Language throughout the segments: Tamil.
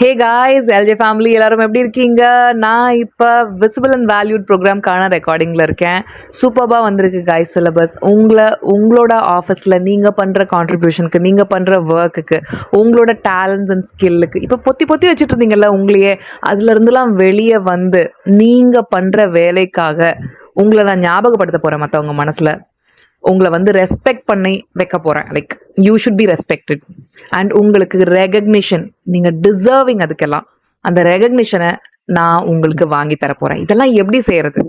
ஹே காய்ஸ் எல்ஜே ஃபேமிலி எல்லாரும் எப்படி இருக்கீங்க? நான் இப்போ விசிபிள் அண்ட் வேல்யூட் ப்ரோக்ராம்க்கான ரெக்கார்டிங்கில் இருக்கேன். சூப்பராக வந்திருக்கு காய்ஸ் சிலபஸ் உங்களை உங்களோட ஆஃபீஸில் நீங்கள் பண்ணுற கான்ட்ரிபியூஷனுக்கு நீங்கள் பண்ணுற ஒர்க்குக்கு உங்களோட டேலண்ட்ஸ் அண்ட் ஸ்கில்லுக்கு இப்போ பொத்தி பொத்தி வச்சுட்டு இருந்தீங்கல்ல உங்களையே அதுலேருந்துலாம் வெளியே வந்து நீங்கள் பண்ணுற வேலைக்காக உங்களை நான் ஞாபகப்படுத்த போகிறேன் மற்றவங்க மனசில். உங்களை வந்து ரெஸ்பெக்ட் பண்ணி வைக்க போகிறேன் like you should be respected and உங்களுக்கு ரெகக்னிஷன் நீங்கள் டிசர்விங் அதுக்கெல்லாம். அந்த ரெகக்னிஷனை நான் உங்களுக்கு வாங்கி தர போகிறேன் இதெல்லாம் எப்படி செய்கிறது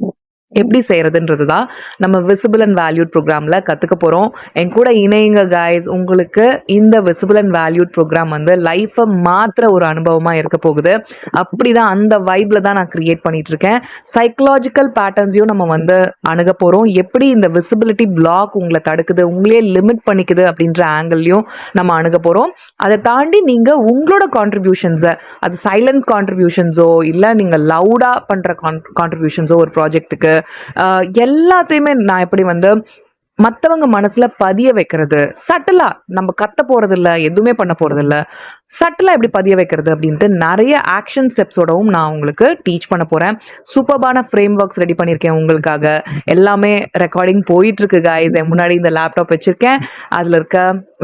எப்படி செய்கிறதுன்றது தான் நம்ம விசிபிள் அண்ட் வேல்யூட் ப்ரோக்ராமில் கற்றுக்க போகிறோம் என் கூட இணையுங்க காய்ஸ் உங்களுக்கு இந்த விசிபிள் அண்ட் வேல்யூட் ப்ரோக்ராம் வந்து லைஃப்பை மாத்திர ஒரு அனுபவமாக இருக்க போகுது. அப்படி தான் அந்த வைப்பில் தான் நான் க்ரியேட் பண்ணிகிட்ருக்கேன் இருக்கேன் சைக்கலாஜிக்கல் பேட்டர்ன்ஸையும் நம்ம வந்து அணுக போகிறோம் எப்படி இந்த விசிபிலிட்டி பிளாக் உங்களை தடுக்குது உங்களே லிமிட் பண்ணிக்குது அப்படின்ற ஆங்கிள்லையும் நம்ம அணுக போகிறோம் அதை தாண்டி நீங்கள் உங்களோட கான்ட்ரிபியூஷன்ஸை அது சைலண்ட் கான்ட்ரிபியூஷன்ஸோ இல்லை நீங்கள் லவுடாக பண்ணுற கான் கான்ட்ரிபியூஷன்ஸோ ஒரு ப்ராஜெக்ட்டுக்கு எல்லாத்தையுமே நான் எப்படி வந்து மற்றவங்க மனசில் பதிய வைக்கிறது. சட்டலாக நம்ம கத்த போகிறதில்ல எதுவுமே பண்ண போகிறதில்ல சட்டலாக எப்படி பதிய வைக்கிறது அப்படின்ட்டு நிறைய ஆக்ஷன் ஸ்டெப்ஸோடவும் நான் உங்களுக்கு டீச் பண்ண போகிறேன் சூப்பர்பான ஃப்ரேம் ஒர்க்ஸ் ரெடி பண்ணியிருக்கேன் உங்களுக்காக. எல்லாமே ரெக்கார்டிங் போயிட்டுருக்கு காய்ஸ் என் முன்னாடி இந்த லேப்டாப் வச்சுருக்கேன். அதில் இருக்க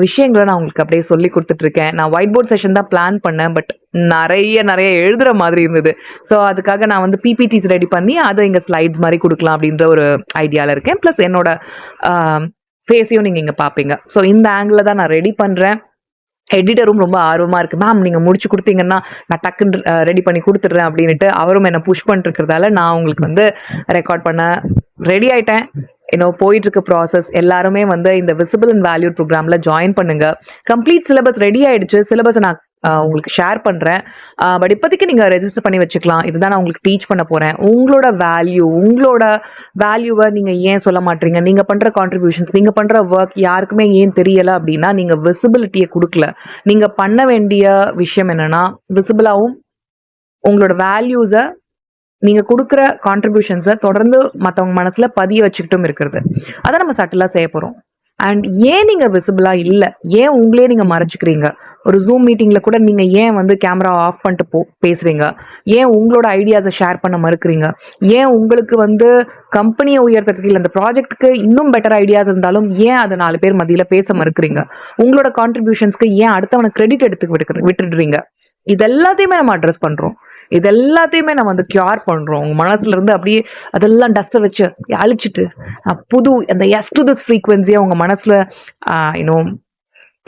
விஷயங்களை நான் உங்களுக்கு அப்படியே சொல்லி கொடுத்துட்ருக்கேன் நான் ஒயிட் போர்ட் செஷன் தான் பிளான் பண்ணேன் பட் நிறைய நிறைய எழுதுகிற மாதிரி இருந்தது. ஸோ அதுக்காக நான் வந்து பிபிடிஸ் ரெடி பண்ணி அதை இங்கே ஸ்லைட்ஸ் மாதிரி கொடுக்கலாம் அப்படின்ற ஒரு ஐடியாவில் இருக்கேன். ப்ளஸ் என்னோட ஃபேஸையும் நீங்கள் இங்கே பார்ப்பீங்க. ஸோ இந்த ஆங்கிளில் தான் நான் ரெடி பண்ணுறேன் எடிட்டரும் ரொம்ப ஆர்வமாக இருக்குது மேம் நீங்கள் முடிச்சு கொடுத்தீங்கன்னா நான் டக்குன்னு ரெடி பண்ணி கொடுத்துட்றேன் அப்படின்ட்டு அவரும் என்னை புஷ் பண்ணிருக்கிறதால நான் உங்களுக்கு வந்து ரெக்கார்ட் பண்ண ரெடி ஆயிட்டேன். இன்னும் போயிட்டு இருக்க ப்ராசஸ் எல்லாருமே வந்து இந்த விசிபிள் அண்ட் வேல்யூ ப்ரோக்ராமில் ஜாயின் பண்ணுங்க. கம்ப்ளீட் சிலபஸ் ரெடி ஆயிடுச்சு. சிலபஸை நான் உங்களுக்கு ஷேர் பண்ணுறேன் பட் இப்போதைக்கு நீங்கள் ரெஜிஸ்டர் பண்ணி வச்சுக்கலாம். இதுதான் நான் உங்களுக்கு டீச் பண்ண போகிறேன் உங்களோட வேல்யூ உங்களோட வேல்யூவை நீங்கள் ஏன் சொல்ல மாட்டீங்க? நீங்கள் பண்ணுற கான்ட்ரிபியூஷன்ஸ் நீங்கள் பண்ணுற ஒர்க் யாருக்குமே ஏன் தெரியலை அப்படின்னா நீங்கள் விசிபிலிட்டியை கொடுக்கல. நீங்கள் பண்ண வேண்டிய விஷயம் என்னென்னா விசிபிளாகவும் உங்களோட வேல்யூஸை நீங்கள் கொடுக்குற கான்ட்ரிபியூஷன்ஸை தொடர்ந்து மற்றவங்க மனசில் பதிய வச்சுக்கிட்டும் இருக்கிறது. அதை நம்ம சட்டிலாக செய்ய போகிறோம் அண்ட் ஏன் நீங்கள் விசிபிளாக இல்லை? ஏன் உங்களே நீங்கள் மறைச்சிக்கிறீங்க? ஒரு ஜூம் மீட்டிங்கில் கூட நீங்கள் ஏன் வந்து கேமரா ஆஃப் பண்ணிட்டு போ பேசுகிறீங்க ஏன் உங்களோட ஐடியாஸை ஷேர் பண்ண மறுக்கிறீங்க? ஏன் உங்களுக்கு வந்து கம்பெனியை உயர்த்துறதுக்கு இல்லை அந்த ப்ராஜெக்ட்டுக்கு இன்னும் பெட்டர் ஐடியாஸ் இருந்தாலும் ஏன் அதை நாலு பேர் மதியில் பேச மறுக்கிறீங்க? உங்களோட கான்ட்ரிபியூஷன்ஸ்க்கு ஏன் அடுத்தவனை கிரெடிட் எடுத்து விட்டு விட்டுடுறீங்க? இது எல்லாத்தையுமே நம்ம அட்ரஸ் பண்ணுறோம் இது எல்லாத்தையுமே நம்ம வந்து கியூர் பண்ணுறோம் உங்கள் மனசுலேருந்து அப்படியே அதெல்லாம் டஸ்ட்டை வச்சு அழிச்சிட்டு புது அந்த எஸ் டு திஸ் ஃப்ரீக்வன்சியை உங்கள் மனசில் இன்னும்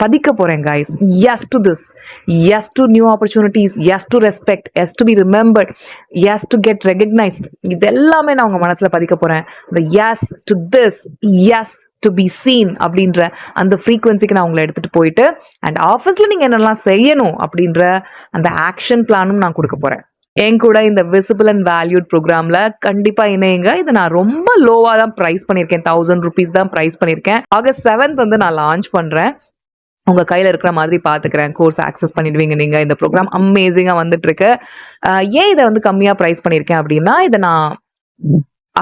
பதிக்க போகிறேன் guys yes to this yes to new opportunities yes to respect yes to be remembered yes to get recognised இது எல்லாமே நான் உங்கள் மனசில் பதிக்க போகிறேன் இந்த yes to this yes to be seen அப்படின்ற அந்த ஃப்ரீக்வன்சிக்கு நான் உங்களை எடுத்துகிட்டு போயிட்டு அண்ட் ஆஃபீஸில் நீங்கள் என்னெல்லாம் செய்யணும் அப்படின்ற அந்த ஆக்ஷன் பிளானும் நான் கொடுக்க போகிறேன் என் கூட இந்த விசிபிள் அண்ட் வேல்யூட் ப்ரோக்ராமில் கண்டிப்பாக இணையுங்க. இதை நான் ரொம்ப லோவாக தான் ப்ரைஸ் பண்ணியிருக்கேன். தௌசண்ட் ருபீஸ் தான் ப்ரைஸ் பண்ணியிருக்கேன். ஆகஸ்ட் செவன்த் வந்து நான் லான்ச் பண்ணுறேன் உங்கள் கையில் இருக்கிற மாதிரி பார்த்துக்கிறேன் கோர்ஸ் ஆக்சஸ் பண்ணிடுவீங்க நீங்கள் இந்த ப்ரோக்ராம் அமேசிங்காக வந்துட்டுருக்கு. ஏன் இதை வந்து கம்மியாக ப்ரைஸ் பண்ணியிருக்கேன் அப்படின்னா இதை நான்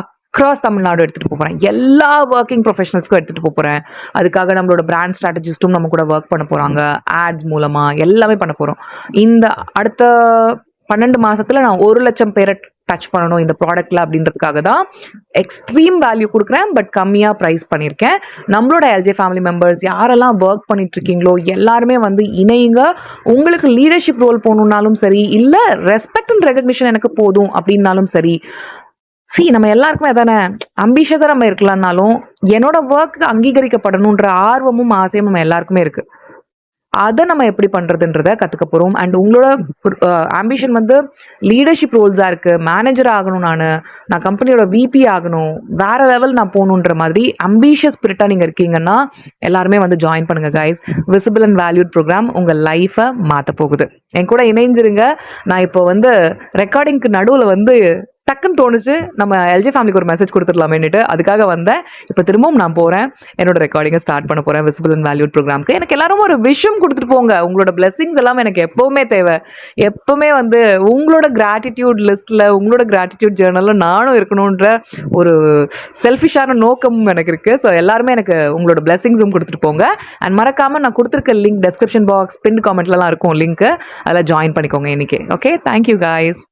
அக்ராஸ் தமிழ்நாடு எடுத்துகிட்டு போகிறேன் எல்லா ஒர்க்கிங் ப்ரொஃபஷனல்ஸ்க்கும் எடுத்துகிட்டு போகிறேன் அதுக்காக நம்மளோட பிராண்ட் ஸ்ட்ராட்டஜிஸ்ட்டும் நம்ம கூட ஒர்க் பண்ண போகிறாங்க ஆட்ஸ் மூலமாக எல்லாமே பண்ண போகிறோம் இந்த அடுத்த பன்னெண்டு மாசத்துல நான் ஒரு லட்சம் பேரை டச் பண்ணணும் இந்த ப்ராடக்ட்ல அப்படின்றதுக்காக தான் எக்ஸ்ட்ரீம் வேல்யூ கொடுக்குறேன் பட் கம்மியாக ப்ரைஸ் பண்ணியிருக்கேன். நம்மளோட எல்ஜே ஃபேமிலி மெம்பர்ஸ் யாரெல்லாம் ஒர்க் பண்ணிட்டு இருக்கீங்களோ எல்லாருமே வந்து இணையுங்க. உங்களுக்கு லீடர்ஷிப் ரோல் போகணுன்னாலும் சரி இல்லை ரெஸ்பெக்ட் அண்ட் ரெகக்னிஷன் எனக்கு போதும் அப்படின்னாலும் சரி. சி நம்ம எல்லாருக்குமே தானே அம்பிஷியஸாக நம்ம இருக்கலாம்னாலும் என்னோட ஒர்க்கு அங்கீகரிக்கப்படணுன்ற ஆர்வமும் ஆசையும் நம்ம எல்லாருக்குமே இருக்குது அதை நம்ம எப்படி பண்ணுறதுன்றத கற்றுக்க போகிறோம் அண்ட் உங்களோட ஆம்பிஷன் வந்து லீடர்ஷிப் ரோல்ஸாக இருக்குது மேனேஜர் ஆகணும் நான். நான் கம்பெனியோட விபி ஆகணும். வேறு லெவல் நான் போகணுன்ற மாதிரி அம்பிஷியஸ் ஸ்பிரிட்டாக நீங்கள் இருக்கீங்கன்னா எல்லாருமே வந்து ஜாயின் பண்ணுங்கள் guys visible and valued programme உங்கள் லைஃப்பை மாற்ற போகுது. என் கூட இணைஞ்சிருங்க. நான் இப்போ வந்து ரெக்கார்டிங்க்கு நடுவில் வந்து டக்குன்னு தோணுச்சு நம்ம எல்ஜி ஃபேமிலிக்கு ஒரு மெசேஜ் கொடுத்துடலாமேன்னுட்டு அதுக்காக வந்தேன். இப்போ திரும்பவும் நான் போகிறேன் என்னோட ரெக்கார்டிங்கை ஸ்டார்ட் பண்ண போகிறேன் விசிபிள் அண்ட் வேல்யூட் ப்ரோக்ராம்க்கு எனக்கு எல்லாரும் ஒரு விஷயம் கொடுத்துட்டு போங்க. உங்களோட பிளெஸிங்ஸ் எல்லாம் எனக்கு எப்போவுமே தேவை. எப்போவுமே வந்து உங்களோட கிராட்டிடியூட் லிஸ்ட்டில் உங்களோட கிராட்டிடியூட் ஜேர்னலில் நானும் இருக்கணுன்ற ஒரு செல்ஃபிஷான நோக்கமும் எனக்கு இருக்குது ஸோ எல்லாருமே எனக்கு உங்களோட பிளெஸிங்ஸும் கொடுத்துட்டு போங்க. அண்ட் மறக்காமல் நான் கொடுத்துருக்க லிங்க் டெஸ்கிரிப்ஷன் பாக்ஸ் பின் காமெண்ட்லலாம் இருக்கும் லிங்க்கு அதில் ஜாயின் பண்ணிக்கோங்க இன்னைக்கு. Okay thank you guys